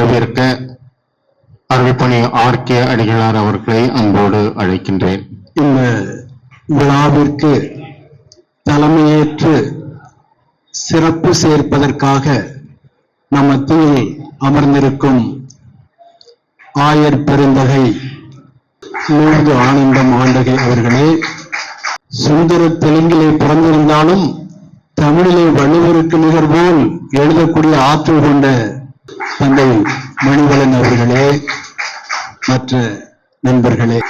வரவேற்க அருள்பணி R K அடிகளார் அவர்களை அன்போடு அழைக்கின்றேன். இந்த விழாவிற்கு தலைமையேற்று சிறப்பு சேர்ப்பதற்காக நம் மத்தியில் அமர்ந்திருக்கும் ஆயர் பெருந்தகை மூன்று ஆனந்தம் ஆண்டகை அவர்களே சுந்தர தெலுங்கிலே பிறந்திருந்தாலும் தமிழிலே வள்ளுவருக்கு நிகர்போல் எழுதக்கூடிய ஆற்றல் கொண்ட தந்தை மணிவளன் அவர்களே மற்ற நண்பர்களே.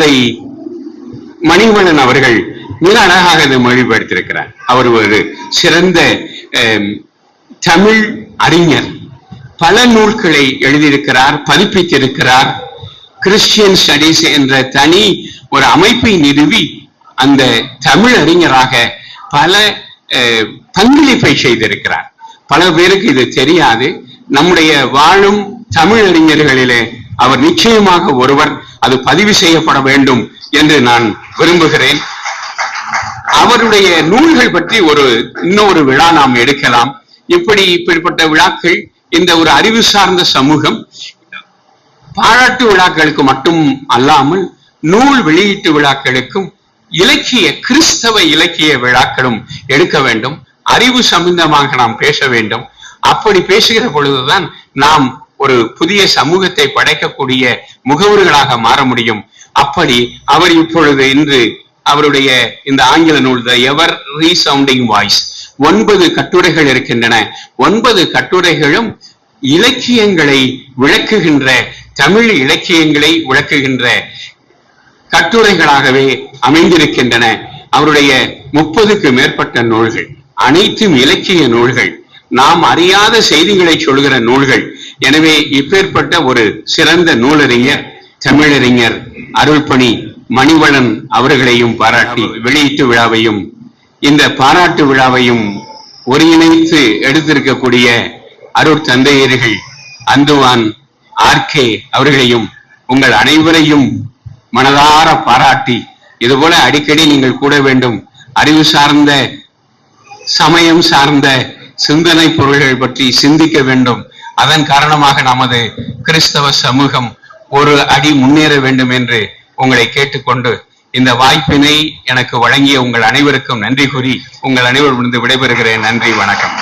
தந்தை மணிவண்ணன் அவர்கள் மிக அழகாக இதை மொழிபெயர்த்திருக்கிறார். அவர் ஒரு சிறந்த தமிழ் அறிஞர். பல நூல்களை எழுதியிருக்கிறார் பதிப்பித்திருக்கிறார். கிறிஸ்டியன் ஸ்டடீஸ் என்ற தனி ஒரு அமைப்பை நிறுவி அந்த தமிழ் அறிஞராக பல பங்களிப்பை செய்திருக்கிறார். பல பேருக்கு இது தெரியாது. நம்முடைய வாழும் தமிழ் அறிஞர்களிலே அவர் நிச்சயமாக ஒருவர் அது பதிவு செய்யப்பட வேண்டும் என்று நான் விரும்புகிறேன். அவருடைய நூல்கள் பற்றி ஒரு இன்னொரு விழா நாம் எடுக்கலாம். இப்படி இப்படிப்பட்ட விழாக்கள் இந்த ஒரு அறிவு சார்ந்த சமூகம் பாராட்டு விழாக்களுக்கு மட்டும் அல்லாமல் நூல் வெளியீட்டு விழாக்களுக்கும் இலக்கிய கிறிஸ்தவ இலக்கிய விழாக்களும் எடுக்க வேண்டும். அறிவு சம்பந்தமாக நாம் பேச வேண்டும். அப்படி பேசுகிற பொழுதுதான் நாம் ஒரு புதிய சமூகத்தை படைக்கக்கூடிய முகவர்களாக மாற முடியும். அப்படி அவர் இப்பொழுது இன்று அவருடைய இந்த ஆங்கில நூல் த எவர் ரீசவுண்டிங் வாய்ஸ் ஒன்பது கட்டுரைகள் இருக்கின்றன. ஒன்பது கட்டுரைகளும் இலக்கியங்களை விளக்குகின்ற தமிழ் இலக்கியங்களை விளக்குகின்ற கட்டுரைகளாகவே அமைந்திருக்கின்றன. அவருடைய முப்பதுக்கு மேற்பட்ட நூல்கள் அனைத்தும் இலக்கிய நூல்கள். நாம் அறியாத செய்திகளை சொல்கிற நூல்கள் எனவே இப்பேற்பட்ட ஒரு சிறந்த நூலறிஞர் தமிழறிஞர் அருள்பணி மணிவளன் அவர்களையும் பாராட்டி வெளியீட்டு விழாவையும் இந்த பாராட்டு விழாவையும் ஒருங்கிணைத்து எடுத்திருக்கக்கூடிய அருள் தந்தையர்கள் அந்துவான் ஆர்கே அவர்களையும் உங்கள் அனைவரையும் மனதார பாராட்டி இதுபோல அடிக்கடி நீங்கள் கூட வேண்டும் அறிவு சார்ந்த சமயம் சார்ந்த சிந்தனை பொருள்கள் பற்றி சிந்திக்க வேண்டும் அதன் காரணமாக நமது கிறிஸ்தவ சமூகம் ஒரு அடி முன்னேற வேண்டும் என்று உங்களை கேட்டுக்கொண்டு இந்த வாய்ப்பினை எனக்கு வழங்கிய உங்கள் அனைவருக்கும் நன்றி கூறி உங்கள் அனைவரிடமிருந்து விடைபெறுகிறேன். நன்றி வணக்கம்.